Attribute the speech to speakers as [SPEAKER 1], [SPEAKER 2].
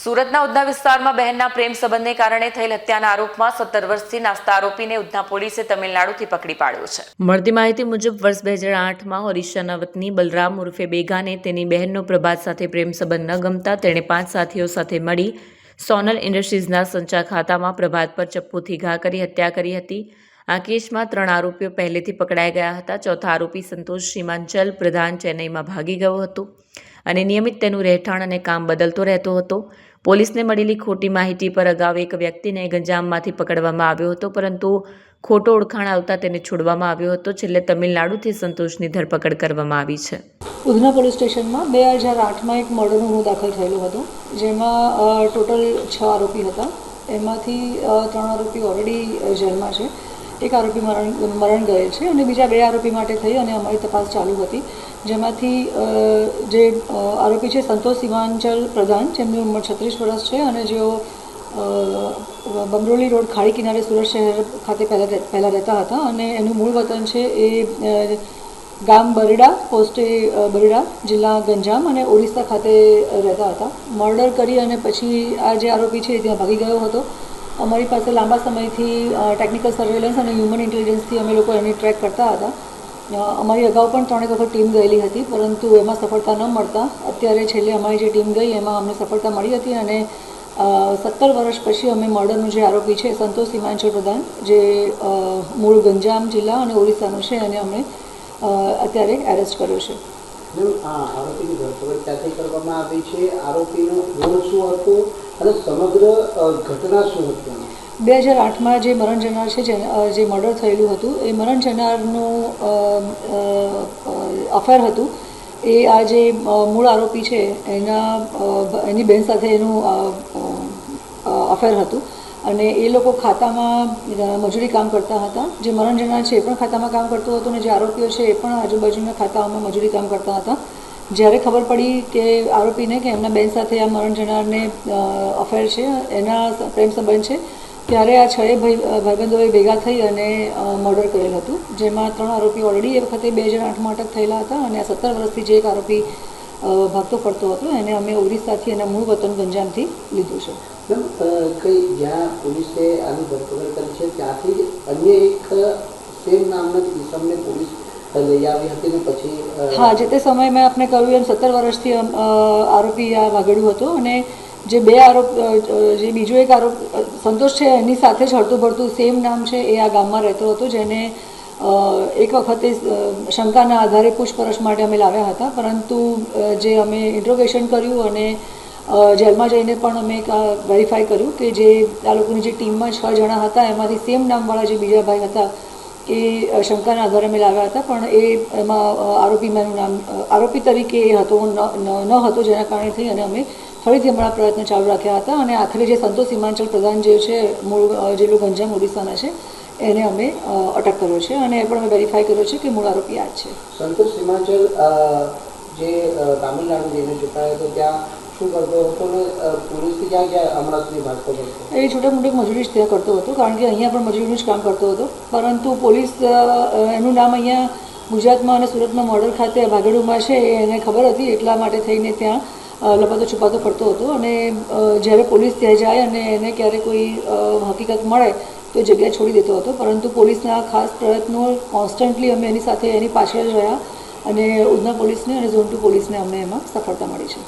[SPEAKER 1] સુરતના ઉધના વિસ્તારમાં બહેનના પ્રેમ સંબંધને કારણે થયેલ હત્યાના આરોપમાં સત્તર વર્ષથી નાસ્તા આરોપીને ઉધના પોલીસે તમિલનાડુથી પકડી પાડ્યો છે. મળતી માહિતી મુજબ વર્ષ બે હજાર આઠમાં ઓરિસ્સાના વતની બલરામ ઉર્ફે બેગાને તેની બહેનનો પ્રભાત સાથે પ્રેમ સંબંધ ન ગમતા તેણે પાંચ સાથીઓ સાથે મળી સોનલ ઇન્ડસ્ટ્રીઝના સંચા ખાતામાં પ્રભાત પર ચપ્પુથી ઘા કરી હત્યા કરી હતી. આ કેસમાં ત્રણ આરોપીઓ પહેલેથી પકડાઈ ગયા હતા. ચોથા આરોપી સંતોષ સીમાંચલ પ્રધાન ચેન્નઈમાં ભાગી ગયો હતો. અને નિયમિત તેનું રહેઠાણ અને કામ બદલતો રહેતો હતો. પોલીસને મળેલી ખોટી માહિતી પર અગાઉ એક વ્યક્તિને ગંજામમાંથી પકડવામાં આવ્યો હતો, પરંતુ ખોટો ઓળખાણ આવતા તેને છોડવામાં આવ્યો હતો. છેલ્લે તમિલનાડુથી સંતોષની ધરપકડ કરવામાં આવી છે.
[SPEAKER 2] ઉધના પોલીસ સ્ટેશનમાં બે હજાર આઠમાં એક મર્ડરનો ગુનો દાખલ થયેલો હતો, જેમાં ટોટલ છ આરોપી હતા. એમાંથી ત્રણ આરોપી ઓલરેડી જેલમાં છે. એક આરોપી મરણ મરણ ગયેલ છે અને બીજા બે આરોપી માટે થઈ અને અમારી તપાસ ચાલુ હતી. જેમાંથી જે આરોપી છે સંતોષ સીમાંચલ પ્રધાન, જેમની ઉંમર છત્રીસ વર્ષ છે અને જેઓ બમરોલી રોડ ખાડી કિનારે સુરત શહેર ખાતે પહેલાં પહેલાં રહેતા હતા અને એનું મૂળ વતન છે એ ગામ બરડા, પોસ્ટે બરડા જિલ્લા ગંજામ અને ઓડિશા ખાતે રહેતા હતા. મર્ડર કરી અને પછી આ જે આરોપી છે એ ત્યાં ભાગી ગયો હતો. અમારી પાસે લાંબા સમયથી ટેકનિકલ સર્વેલન્સ અને હ્યુમન ઇન્ટેલિજન્સથી અમે લોકો એની ટ્રેક કરતા હતા. અમારી અગાઉ પણ ત્રણેક વખત ટીમ ગયેલી હતી, પરંતુ એમાં સફળતા ન મળતા. અત્યારે છેલ્લે અમારી જે ટીમ ગઈ, એમાં અમને સફળતા મળી હતી અને સત્તર વર્ષ પછી અમે મર્ડરનો જે આરોપી છે, સંતોષ હિમાંચલ પ્રધાન, જે મૂળ ગંજામ જિલ્લા અને ઓરિસ્સાનો છે, એને અમે અત્યારે એરેસ્ટ કર્યો છે.
[SPEAKER 3] આરોપીની ધરપકડ ક્યાંથી કરવામાં આવી છે? આરોપીનો ગુનો શું હતો? અને સમગ્ર ઘટના શું હતી?
[SPEAKER 2] બે હજાર આઠમાં જે મરણ જનાર છે, જે મર્ડર થયેલું હતું, એ મરણ જનારનું અફેર હતું. એ આ જે મૂળ આરોપી છે, એના એની બેન સાથે એનું અફેર હતું. અને એ લોકો ખાતામાં મજૂરી કામ કરતા હતા. જે મરણ જનાર છે, એ પણ ખાતામાં કામ કરતો હતો અને જે આરોપીઓ છે, એ પણ આજુબાજુના ખાતાઓમાં મજૂરી કામ કરતા હતા. જ્યારે ખબર પડી કે આરોપીને કે એમના બેન સાથે આ મરણ જનારને અફેર છે, એના પ્રેમ સંબંધ છે ત્યારે આ છળે ભાઈ ભાઈબંધોએ ભેગા થઈ અને મર્ડર કરેલ હતું. જેમાં ત્રણ આરોપી ઓલરેડી એ વખતે બે હજાર આઠમાં અટક થયેલા હતા અને આ સત્તર વર્ષથી જે એક આરોપી ભાગતો ફરતો હતો એને અમે ઓરિસ્સાથી એના મૂળ વતન ગંજામથી લીધું છે.
[SPEAKER 3] કઈ જ્યાં પોલીસે આની ધરપકડ કરી છે ત્યાંથી જ અન્ય એક સેમ નામના કિસમને પોલીસ લઈ આવી હતી ને પછી
[SPEAKER 2] હા જે તે સમયે મેં આપને કહ્યું એમ સત્તર વર્ષથી આરોપી આ વાગડ્યું હતો અને જે બે આરોપ જે બીજો એક આરોપ સંતોષ છે. એની સાથે જ હળતું ભળતું સેમ નામ છે એ આ ગામમાં રહેતો હતો, જેને એક વખતે શંકાના આધારે પૂછપરછ માટે અમે લાવ્યા હતા. પરંતુ જે અમે ઇન્ટ્રોગેશન કર્યું અને જેલમાં જઈને પણ અમે વેરીફાઈ કર્યું કે જે આ લોકોની જે ટીમમાં છ જણા હતા, એમાંથી સેમ નામવાળા જે બીજા ભાઈ હતા એ શંકાના આધારે અમે લાવ્યા હતા. પણ એ, એમાં આરોપીમાં નામ આરોપી તરીકે એ હતો ન હતો, જેના કારણે થઈ અને અમે ફરીથી હમણાં પ્રયત્ન ચાલુ રાખ્યા હતા અને આખરે જે સંતોષ હિમાંચલ પ્રધાન જે છે મૂળ જિલ્લો ગંજામ ઓડિશાના છે એને અમે અટક કર્યો છે અને એ પણ અમે વેરીફાઈ કર્યો છે કે મૂળ આરોપી આ જ છે.
[SPEAKER 3] સંતોષ સીમાંચલ જે તામિલનાડુ જઈને ચૂંટાયો હતો ત્યાં શું કરતો હતો ને પોલીસથી ક્યાં ક્યાં હમણાં સુધી ભાગતો હતો?
[SPEAKER 2] એ છોટા મોટી મજૂરી જ ત્યાં કરતો હતો કારણ કે અહીંયા પણ મજૂરીનું જ કામ કરતો હતો. પરંતુ પોલીસ એનું નામ અહીંયા ગુજરાતમાં અને સુરતમાં મોડલ ખાતે વાગડુમાં છે એને ખબર હતી એટલા માટે થઈને ત્યાં લપાતો છુપાતો ફરતો હતો અને જ્યારે પોલીસ ત્યાં જાય અને એને ક્યારે કોઈ હકીકત મળે તો જગ્યા છોડી દેતો હતો. પરંતુ પોલીસના ખાસ પ્રયત્નો કોન્સ્ટન્ટલી અમે એની સાથે એની પાછળ રહ્યા અને ઉધના પોલીસને અને ઝોન ટુ પોલીસને અમને એમાં સફળતા મળી છે.